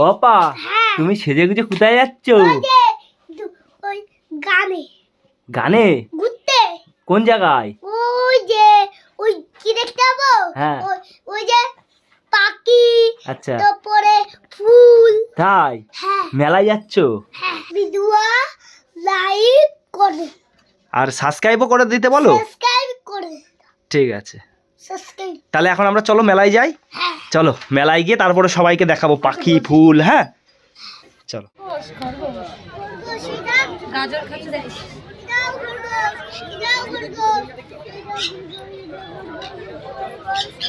অপা হ্যাঁ। তুমি সেজে গুজে কোথায় যাচ্ছ? ওই গানে। গানে? ঘুরতে। কোন জায়গায়? ওই যে ওই কি দেখতে পাবো? হ্যাঁ। ওই- যে পাখি আচ্ছা। তারপরে ফুল। তাই? হ্যাঁ। মেলায় যাচ্ছ? হ্যাঁ ভিডিও লাইক করে। আর সাবস্ক্রাইবও করে দিতে বলো? সাবস্ক্রাইব করে। ঠিক আছে। তাহলে এখন আমরা চলো মেলায় যাই। হ্যাঁ। চলো মেলায় গিয়ে তারপরে সবাইকে দেখাবো পাখি ফুল হ্যাঁ? চলো।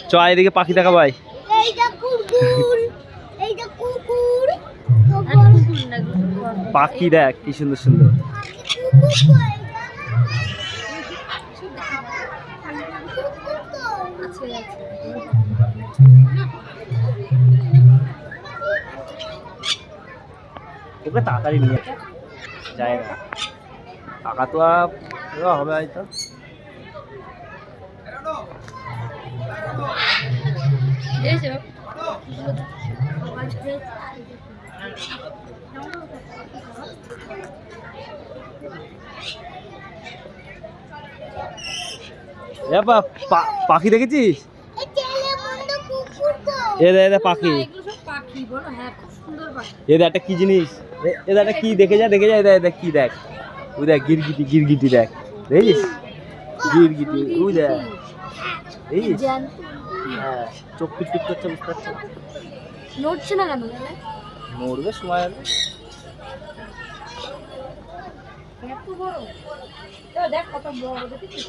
চ এদিকে পাখি দেখা ভাই। পাখি দেখ কি সুন্দর সুন্দর। ওকে তাড়াতাড়ি নিয়ে। যায় না। টাকা তো আর হবে হয়তো। এ বা- পা- পাখি দেখেছিস? পাখি। একটা কি জিনিস? একটা কি দেখে যা দেখে যা কি দেখ। ওই দেখ গিরগিটি গিরগিটি দেখ। দেখেছিস গিরগিটি ওই দেখ। দেখেছিস হ্যাঁ চোখ পিট পিট করছে বুঝতে পারছ? নড়ছে না কেন মরবে সময় হলে এত বড়? দেখ কত বড় দেখেছিস?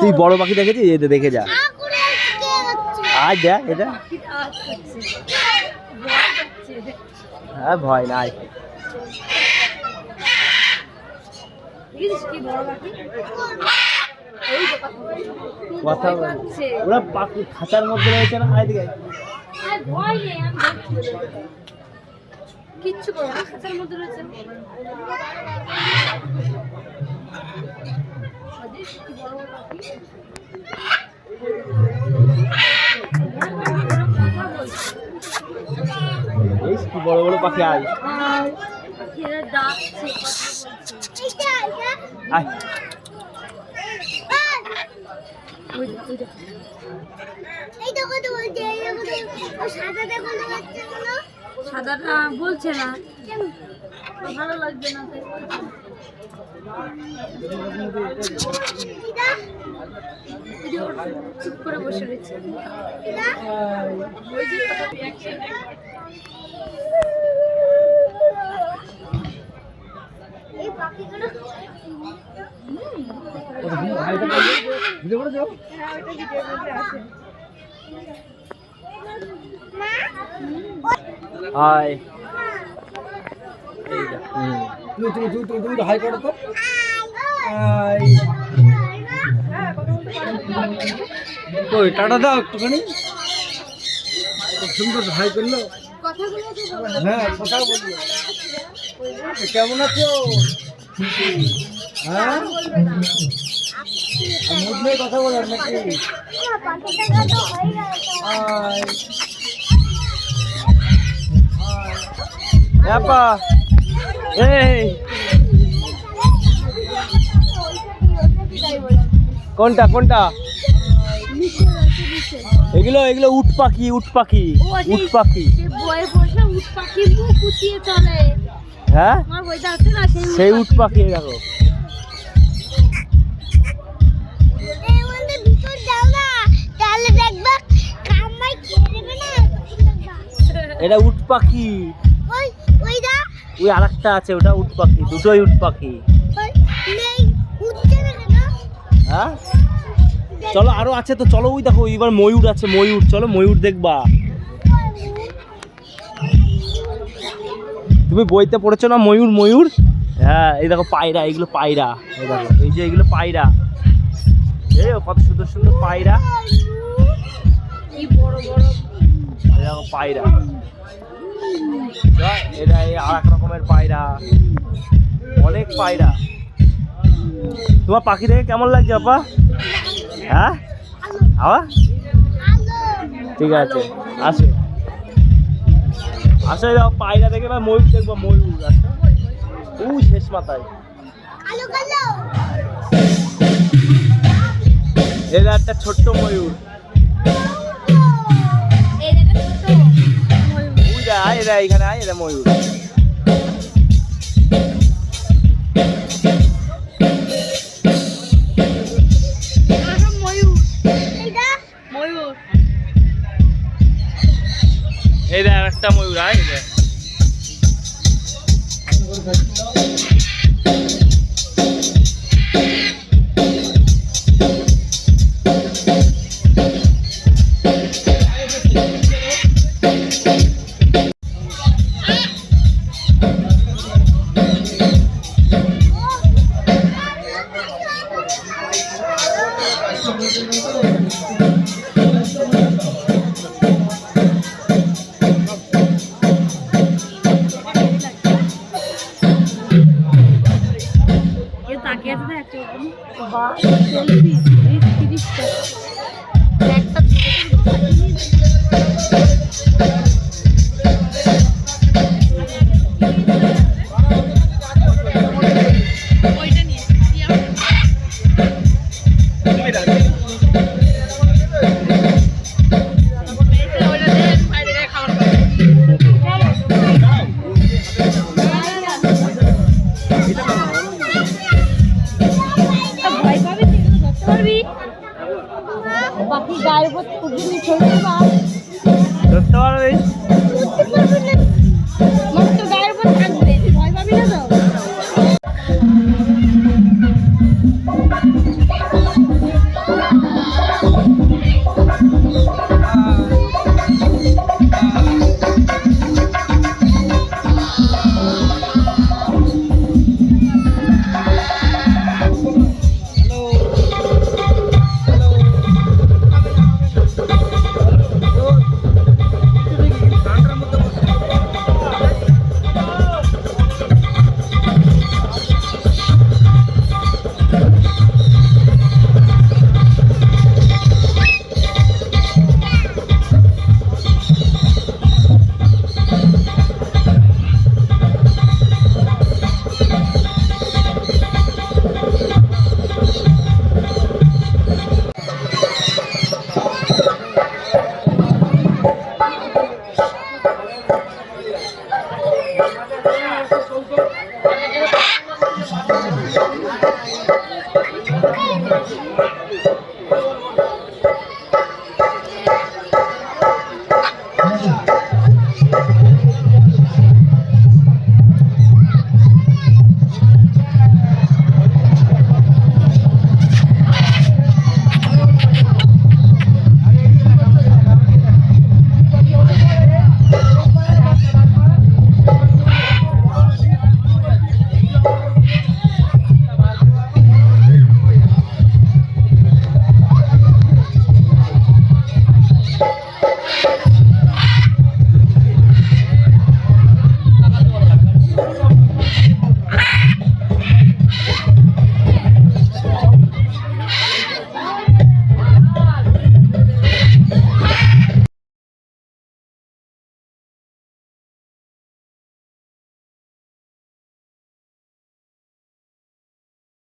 তুই বড় পাখি দেখেছিস? এতে দেখে যা। আজ দেখ, এটা। হ্যাঁ ভয় নাই। বড় পাখি? কথা। ওরা পাখি খাঁচার মধ্যে রয়েছে না আয় দিকে। কিচ্ছু না খাঁচার মধ্যে রয়েছে কি বড় বড় পাখি। কথা বলছে। এই দেখ। সাদাটা বলছে না। ভালো লাগবে না চুপ করে বসে রয়েছে। হুম। তুই তুই তুই তুই তুই হাই করো তো আয় কই টাটা দাও একটুখানি সুন্দর হাই করল। হ্যাঁ কথা বলল কেমন আছো হ্যাঁ কোনটা কোনটা এগুলো এগুলো উট পাখি উট পাখি উট পাখি বসে উট পাখি মুখ কুচিয়ে চলে হ্যাঁ? সেই সেই উট পাখি দেখো এটা উট পাখি ওই আরেকটা আছে ওটা উট পাখি দুটোই উট পাখি হ্যাঁ? চলো আরও আছে তো চলো ওই দেখো এবার ময়ূর আছে ময়ূর চলো ময়ূর দেখবা। তুমি বইতে পড়েছো না ময়ূর ময়ূর? হ্যাঁ এই দেখো পায়রা এগুলো পায়রা। এই দেখো এই যে এগুলো পায়রা। এই কত সুন্দর সুন্দর পায়রা। বড় বড়। এই দেখো পায়রা। এটা এই আর এক রকমের পায়রা। অনেক পায়রা। তোমার পাখি দেখে কেমন লাগছে আপা হ্যাঁ? আবার ঠিক আছে আসো। আসো এই দেখো পায়রা দেখে না ময়ূর দেখব ময়ূর আসো ও শেষ মাথায়। এটা একটা ছোট্ট ময়ূর। আয় এরা এখানে আয় এরা ময়ূর। এই দেখ একটা ময়ূর আয় আছে দেখছ বা সেলফি বিশ তিরিশ টাকা বাকি গায়ের উপর উঠবি ছড়িয়ে বা thank